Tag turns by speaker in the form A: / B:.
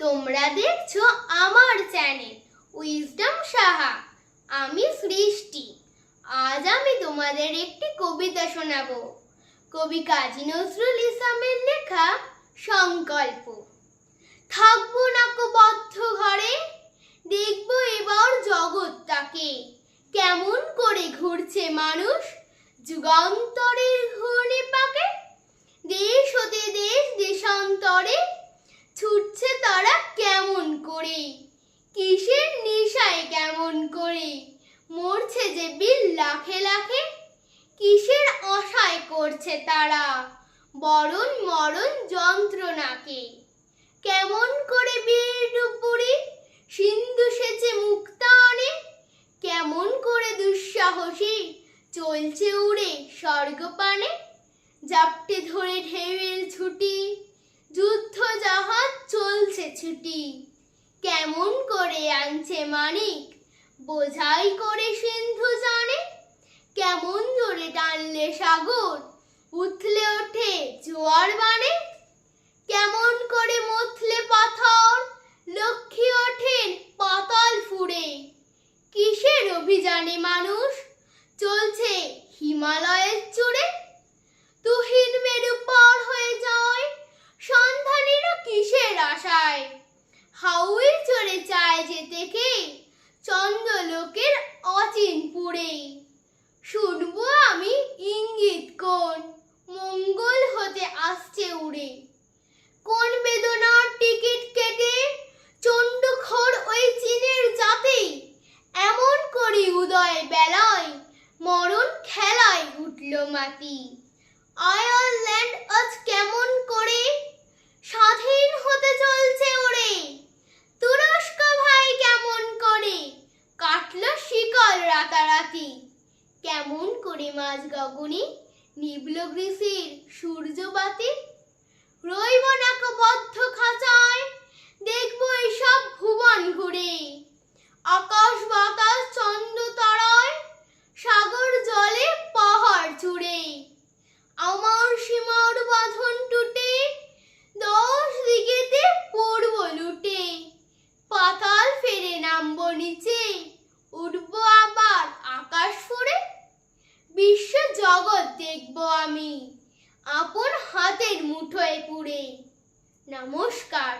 A: দেখছ আমার channel wisdom Saha. আমি সৃষ্টি। আজ আমি তোমাদের একটি কবিতা শোনাবো। কবি কাজী নজরুল ইসলামের লেখা সংকল্প। থাকব না কো বদ্ধ ঘরে, দেখব এবার জগৎটাকে কেমন করে ঘুরছে মানুষ যুগান্তরের ঘূর্ণি পাকে দেশ হতে দেশ দেশান্তরে ছুটছে তারা কেমন করে? কিসের নেশায় কেমন করে? মরছে যে বিল লাখে লাখে? কিসের আশায় করছে তারা? বরণ মরণ যন্ত্রণাকে। কেমন করে বীর ডুবুরি সিন্ধু সেচে মুক্তানে কেমন করে দুঃসাহসী চলছে উড়ে স্বর্গপানে? জাপটে ধরে ঢেউয়ের ছুটি যুদ্ধ জাহাজ চলছে ছুটি। কেমন করে আনছে মানিক? বোঝাই করে সিন্ধু জানে। কেমন জোরে টানলে সাগর? উথলে ওঠে জোয়ার বানে। কেমন করে মথলে পাথর? লক্ষ্মী ওঠেন পাতাল ফুড়ে। কিসের অভিযানে মানুষ? চলছে হিমালয়ের মাটি আয়ারল্যান্ড আজ কেমন করে? স্বাধীন হতে চলছে ওরে। তুরস্ক ভাই কেমন করে? কাটলো শিকল রাতারাতি। কেমন করে মাঝ গগনে? নিবল গ্রীষের সূর্যবাতি। রইব নাক বদ্ধ খাঁচায়। দেখব জগৎ দেখব আমি। আপন হাতের মুঠোয় পুড়ে। নমস্কার।